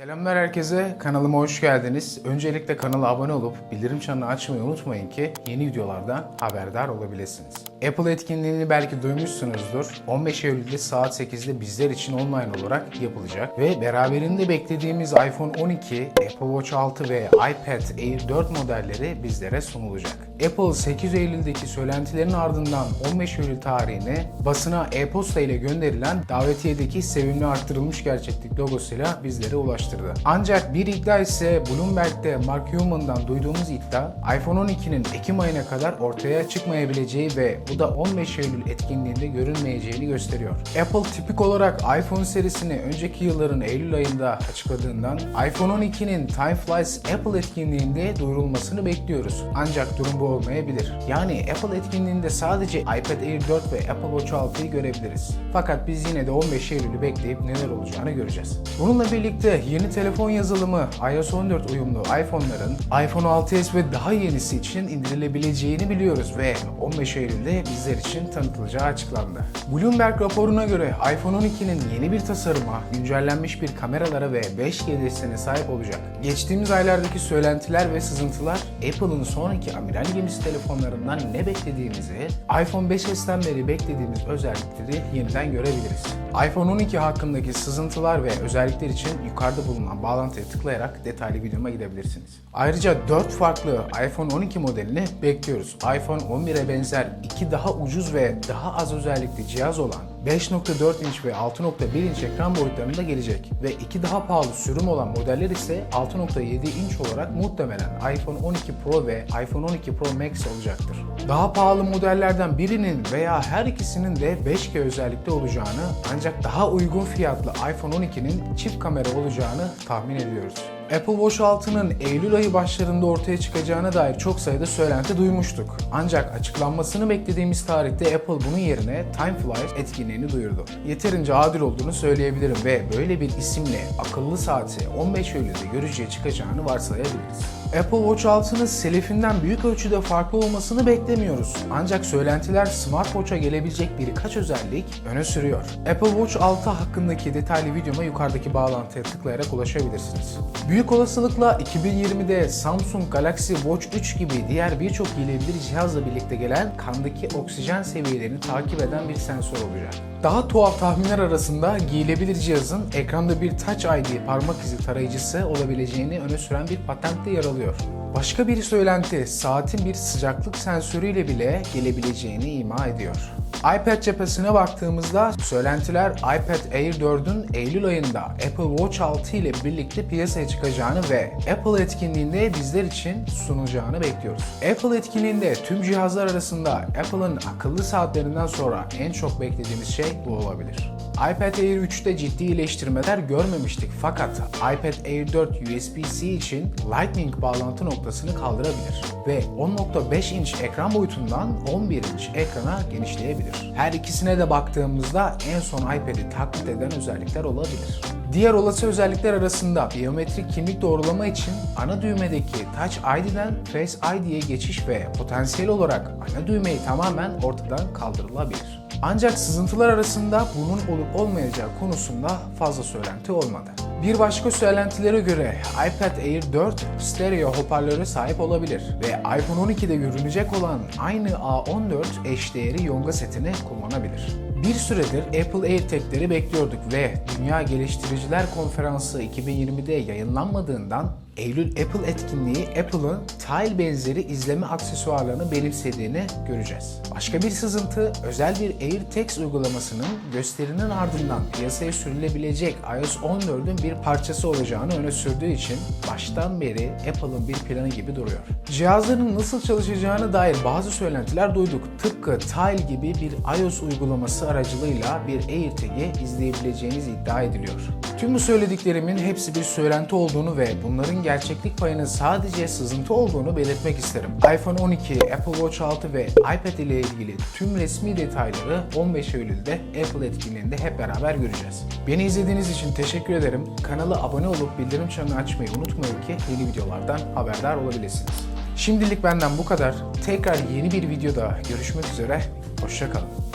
Selamlar herkese, kanalıma hoş geldiniz. Öncelikle kanala abone olup bildirim çanını açmayı unutmayın ki yeni videolardan haberdar olabilirsiniz. Apple etkinliğini belki duymuşsunuzdur. 15 Eylül'de saat 8'de bizler için online olarak yapılacak ve beraberinde beklediğimiz iPhone 12, Apple Watch 6 ve iPad Air 4 modelleri bizlere sunulacak. Apple 8 Eylül'deki söylentilerin ardından 15 Eylül tarihine basına e-posta ile gönderilen davetiyedeki sevimli arttırılmış gerçeklik logosuyla bizlere ulaştırdı. Ancak bir iddia ise Bloomberg'de Mark Newman'dan duyduğumuz iddia iPhone 12'nin Ekim ayına kadar ortaya çıkmayabileceği ve bu da 15 Eylül etkinliğinde görünmeyeceğini gösteriyor. Apple tipik olarak iPhone serisini önceki yılların Eylül ayında açıkladığından iPhone 12'nin Time Flies Apple etkinliğinde duyurulmasını bekliyoruz. Ancak durum bu olmayabilir. Yani Apple etkinliğinde sadece iPad Air 4 ve Apple Watch 6'yı görebiliriz. Fakat biz yine de 15 Eylül'ü bekleyip neler olacağını göreceğiz. Bununla birlikte yeni telefon yazılımı iOS 14 uyumlu iPhone'ların iPhone 6s ve daha yenisi için indirilebileceğini biliyoruz ve 15 Eylül'de bizler için tanıtılacağı açıklandı. Bloomberg raporuna göre iPhone 12'nin yeni bir tasarıma, güncellenmiş bir kameralara ve 5G desteğine sahip olacak. Geçtiğimiz aylardaki söylentiler ve sızıntılar Apple'ın sonraki amiral gemisi telefonlarından ne beklediğimizi, iPhone 5s'ten beri beklediğimiz özellikleri yeniden görebiliriz. iPhone 12 hakkındaki sızıntılar ve özellikler için yukarıda bulunan bağlantıya tıklayarak detaylı videoma gidebilirsiniz. Ayrıca 4 farklı iPhone 12 modelini bekliyoruz. iPhone 11'e benzer daha ucuz ve daha az özellikli cihaz olan 5.4 inç ve 6.1 inç ekran boyutlarında gelecek ve iki daha pahalı sürüm olan modeller ise 6.7 inç olarak muhtemelen iPhone 12 Pro ve iPhone 12 Pro Max olacaktır. Daha pahalı modellerden birinin veya her ikisinin de 5G özellikli olacağını ancak daha uygun fiyatlı iPhone 12'nin çift kamera olacağını tahmin ediyoruz. Apple Watch 6'nın Eylül ayı başlarında ortaya çıkacağına dair çok sayıda söylenti duymuştuk. Ancak açıklanmasını beklediğimiz tarihte Apple bunun yerine Time etkinliğini duyurdu. Yeterince adil olduğunu söyleyebilirim ve böyle bir isimle akıllı saati 15 Eylül'de görücüye çıkacağını varsayabiliriz. Apple Watch 6'nın selifinden büyük ölçüde farklı olmasını beklemiyoruz. Ancak söylentiler smartwatch'a gelebilecek birkaç özellik öne sürüyor. Apple Watch 6 hakkındaki detaylı videoma yukarıdaki bağlantıya tıklayarak ulaşabilirsiniz. Büyük olasılıkla 2020'de Samsung Galaxy Watch 3 gibi diğer birçok giyilebilir cihazla birlikte gelen kandaki oksijen seviyelerini takip eden bir sensör olacak. Daha tuhaf tahminler arasında giyilebilir cihazın ekranda bir Touch ID parmak izi tarayıcısı olabileceğini öne süren bir patent de yer alıyor. Başka bir söylenti saatin bir sıcaklık sensörüyle bile gelebileceğini ima ediyor. iPad cephesine baktığımızda söylentiler iPad Air 4'ün Eylül ayında Apple Watch 6 ile birlikte piyasaya çıkacağını ve Apple etkinliğinde bizler için sunulacağını bekliyoruz. Apple etkinliğinde tüm cihazlar arasında Apple'ın akıllı saatlerinden sonra en çok beklediğimiz şey bu olabilir. iPad Air 3'te ciddi iyileştirmeler görmemiştik fakat iPad Air 4 USB-C için Lightning bağlantı noktasını kaldırabilir ve 10.5 inç ekran boyutundan 11 inç ekrana genişleyebilir. Her ikisine de baktığımızda en son iPad'i taklit eden özellikler olabilir. Diğer olası özellikler arasında biyometrik kimlik doğrulama için ana düğmedeki Touch ID'den Face ID'ye geçiş ve potansiyel olarak ana düğmeyi tamamen ortadan kaldırılabilir. Ancak sızıntılar arasında bunun olup olmayacağı konusunda fazla söylenti olmadı. Bir başka söylentilere göre iPad Air 4 stereo hoparlöre sahip olabilir ve iPhone 12'de görünecek olan aynı A14 eşdeğeri yonga setini kullanabilir. Bir süredir Apple AirTag'leri bekliyorduk ve Dünya Geliştiriciler Konferansı 2020'de yayınlanmadığından Eylül Apple etkinliği Apple'ın Tile benzeri izleme aksesuarlarını benimsediğini göreceğiz. Başka bir sızıntı özel bir AirTags uygulamasının gösterinin ardından piyasaya sürülebilecek iOS 14'ün bir parçası olacağını öne sürdüğü için baştan beri Apple'ın bir planı gibi duruyor. Cihazların nasıl çalışacağına dair bazı söylentiler duyduk. Tıpkı Tile gibi bir iOS uygulaması aracılığıyla bir AirTag'i izleyebileceğiniz iddia ediliyor. Tüm bu söylediklerimin hepsi bir söylenti olduğunu ve bunların gerçeklik payının sadece sızıntı olduğunu belirtmek isterim. iPhone 12, Apple Watch 6 ve iPad ile ilgili tüm resmi detayları 15 Eylül'de Apple etkinliğinde hep beraber göreceğiz. Beni izlediğiniz için teşekkür ederim. Kanala abone olup bildirim çanını açmayı unutmayın ki yeni videolardan haberdar olabilirsiniz. Şimdilik benden bu kadar. Tekrar yeni bir videoda görüşmek üzere. Hoşçakalın.